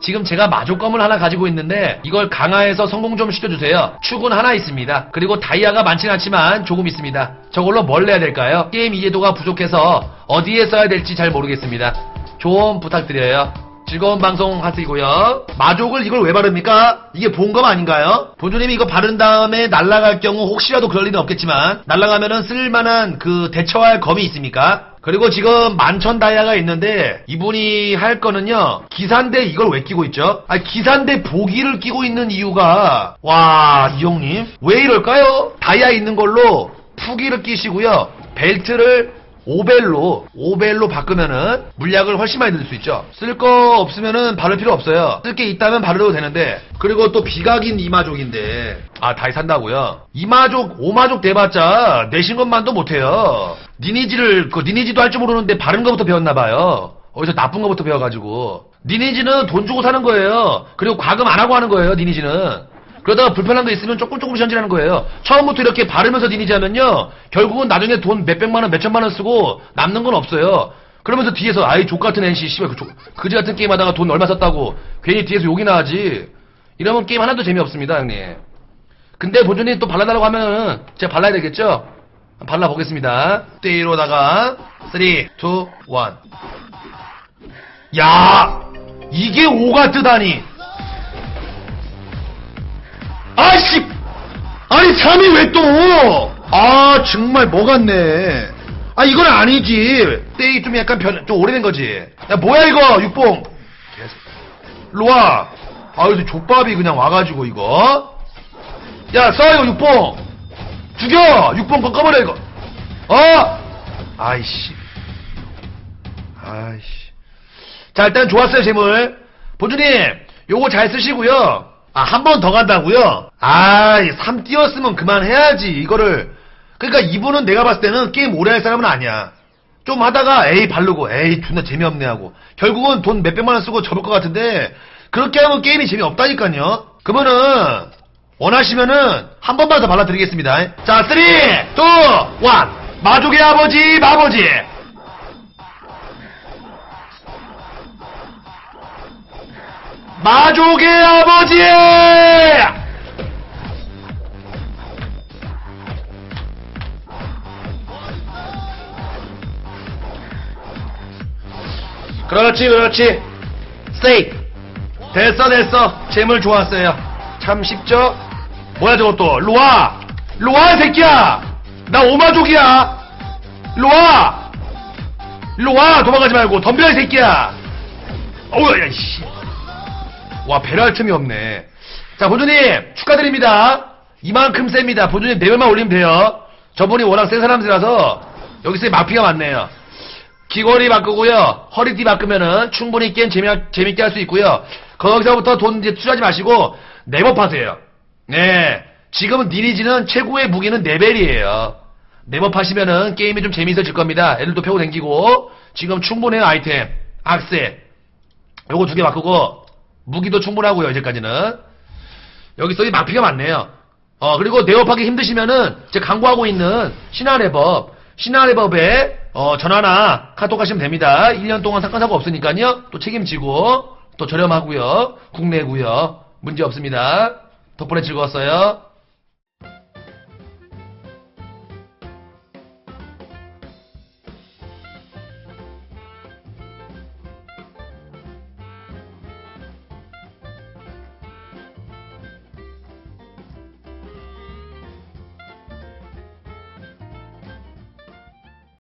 지금 제가 마조검을 하나 가지고 있는데 이걸 강화해서 성공 좀 시켜주세요. 축은 하나 있습니다. 그리고 다이아가 많진 않지만 조금 있습니다. 저걸로 뭘 내야 될까요? 게임 이해도가 부족해서 어디에 써야 될지 잘 모르겠습니다. 좀 부탁드려요. 즐거운 방송 하시고요. 마족을 이걸 왜 바릅니까? 이게 본검 아닌가요? 본주님이 이거 바른 다음에 날아갈 경우 혹시라도 그럴 일은 없겠지만 날아가면은 쓸만한 그 대처할 검이 있습니까? 그리고 지금 만천 다이아가 있는데 이분이 할 거는요 기산대 이걸 왜 끼고 있죠? 아 기산대 보기를 끼고 있는 이유가 와 이 형님 왜 이럴까요? 다이아 있는 걸로 푸기를 끼시고요 벨트를 오벨로 오벨로 바꾸면은 물약을 훨씬 많이 넣을 수 있죠. 쓸 거 없으면은 바를 필요 없어요. 쓸 게 있다면 바르도 되는데 그리고 또 비각인 이마족인데 아 다이 산다고요? 이마족 오마족 대봤자 내신 것만도 못해요. 니니지를 그 니니지도 할 줄 모르는데 바른 거부터 배웠나 봐요. 어디서 나쁜 거부터 배워가지고 니니지는 돈 주고 사는 거예요. 그리고 과금 안 하고 하는 거예요. 니니지는. 그러다가 불편한 거 있으면 조금 조금씩 현질하는 거예요. 처음부터 이렇게 바르면서 니니지 하면요. 결국은 나중에 돈 몇백만 원, 몇천만 원 쓰고 남는 건 없어요. 그러면서 뒤에서 아이 족같은 NC 씨발 그 족, 그지 같은 게임 하다가 돈 얼마 썼다고 괜히 뒤에서 욕이나 하지. 이러면 게임 하나도 재미없습니다, 형님. 근데 본전이 또 발라달라고 하면은 제가 발라야 되겠죠? 발라보겠습니다. 띠로다가 3, 2, 1. 야! 이게 5가 뜨다니! 아니 3이 왜 또? 아 정말 뭐 같네. 아 이건 아니지. 때이 좀 약간 변, 좀 오래된 거지. 야 뭐야 이거 육봉. 로아. 아 요새 족밥이 그냥 와가지고 이거. 야써 이거 육봉. 죽여 육봉 거 꺼버려 이거. 어? 아이씨. 아이씨. 자 일단 좋았어요 재물. 본주님 요거 잘 쓰시고요. 아, 한 번 더 간다고요? 아, 3 띄었으면 그만해야지, 이거를. 그러니까 이분은 내가 봤을 때는 게임 오래 할 사람은 아니야. 좀 하다가 에이 바르고 에이 존나 재미없네 하고 결국은 돈 몇백만 원 쓰고 접을 것 같은데 그렇게 하면 게임이 재미없다니까요. 그러면은 원하시면은 한 번만 더 발라드리겠습니다. 자, 3, 2, 1 마족의 아버지 마버지 마족의 아버지! 그렇지, 그렇지. 스테이크. 됐어, 됐어. 재물 좋았어요. 참 쉽죠? 뭐야, 또. 로아! 로아, 이 새끼야! 나 오마족이야! 로아! 로아! 도망가지 말고, 덤벼, 이 새끼야! 어우, 야, 씨. 와 배려할 틈이 없네. 자 본주님 축하드립니다. 이만큼 셉니다. 본주님 레벨만 올리면 돼요. 저분이 워낙 센 사람들이라서 여기서 마피가 많네요. 귀걸이 바꾸고요. 허리띠 바꾸면은 충분히 게임 재미, 재밌게 할 수 있고요. 거기서부터 돈 이제 투자하지 마시고 네버하세요. 네. 지금은 니니지는 최고의 무기는 레벨이에요. 네버하시면은 게임이 좀 재미있어질 겁니다. 애들도 펴고 댕기고. 지금 충분해요 아이템. 악세. 요거 두 개 바꾸고 무기도 충분하고요, 이제까지는. 여기서 이 마피가 많네요. 어, 그리고 네업하기 힘드시면은, 제가 광고하고 있는 신화레법, 신화레법에, 어, 전화나 카톡 하시면 됩니다. 1년 동안 사건 사고 없으니까요. 또 책임지고, 또 저렴하고요. 국내고요. 문제 없습니다. 덕분에 즐거웠어요.